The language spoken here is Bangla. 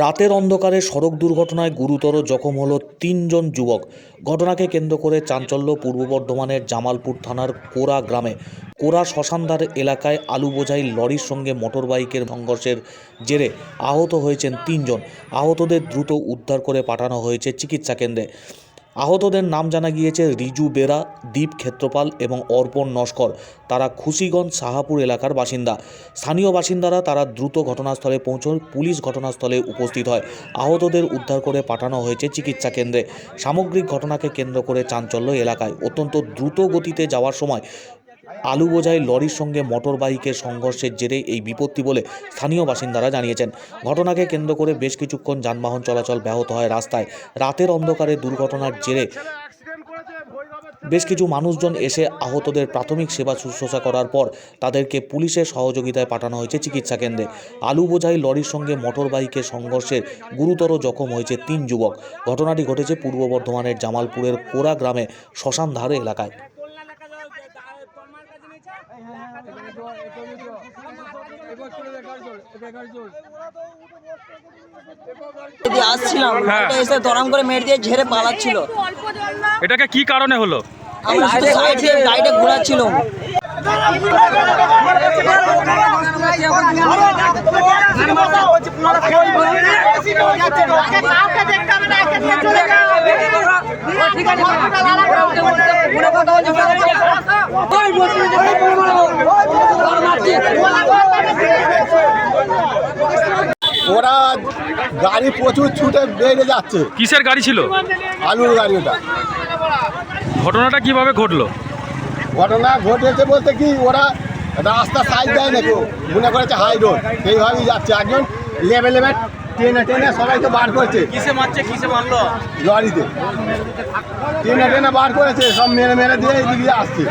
রাতের অন্ধকারে সড়ক দুর্ঘটনায় গুরুতর জখম হল তিনজন যুবক। ঘটনাকে কেন্দ্র করে চাঞ্চল্য পূর্ব বর্ধমানের জামালপুর থানার কোরা গ্রামে। কোরা শ্মশানদার এলাকায় আলু বোঝাই লরির সঙ্গে মোটরবাইকের সংঘর্ষের জেরে আহত হয়েছেন তিনজন। আহতদের দ্রুত উদ্ধার করে পাঠানো হয়েছে চিকিৎসা কেন্দ্রে। আহতদের নাম জানা গিয়েছে রিজু বেরা, দীপ ক্ষেত্রপাল এবং অর্পণ নস্কর। তারা খুশিগঞ্জ সাহাপুর এলাকার বাসিন্দা। স্থানীয় বাসিন্দারা তারা দ্রুত ঘটনাস্থলে পৌঁছন পুলিশ ঘটনাস্থলে উপস্থিত হয়। আহতদের উদ্ধার করে পাঠানো হয়েছে চিকিৎসা কেন্দ্রে। সামগ্রিক ঘটনাকে কেন্দ্র করে চাঞ্চল্য এলাকায়। অত্যন্ত দ্রুত গতিতে যাওয়ার সময় আলু বোঝাই লরির সঙ্গে মোটর বাইকের সংঘর্ষের জেরে এই বিপত্তি বলে স্থানীয় বাসিন্দারা জানিয়েছেন। ঘটনাকে কেন্দ্র করে বেশ কিছুক্ষণ যানবাহন চলাচল ব্যাহত হয় রাস্তায়। রাতের অন্ধকারে দুর্ঘটনার জেরে বেশ কিছু মানুষজন এসে আহতদের প্রাথমিক সেবা শুশ্রূষা করার পর তাদেরকে পুলিশের সহযোগিতায় পাঠানো হয়েছে চিকিৎসা কেন্দ্রে। আলু বোঝাই লরির সঙ্গে মোটর বাইকের সংঘর্ষে গুরুতর জখম হয়েছে তিন যুবক। ঘটনাটি ঘটেছে পূর্ব বর্ধমানের জামালপুরের কোরা গ্রামে শ্মশানধারে এলাকায়। আসছিলাম হ্যাঁ। এসে দরাম করে মেরে দিয়ে ঝেড়ে পালাচ্ছিল। এটাকে কি কারণে হলো? আমরা শুধু সাইড দিয়ে গাড়িটা ঘোরাচ্ছিল। ওরা গাড়ি প্রচুর ছুটে বেড়ে যাচ্ছে। কিসের গাড়ি ছিল? আলুর গাড়ি ওটা ঘটনাটা কীভাবে ঘটলো? ঘটনা ঘটেছে বলতে কি ওরা রাস্তা সাইড দেয় না কেউ মনে করেছে হাই রোড সেইভাবেই যাচ্ছে। একজন লেবে লেবে টেনে টেনে সবাইকে বার করছে। কিসে মারছে কিসে মারলো? লরিতে। টেনে টেনে বার করেছে সব মেরে মেরে দিয়ে এইদিকে আসছে।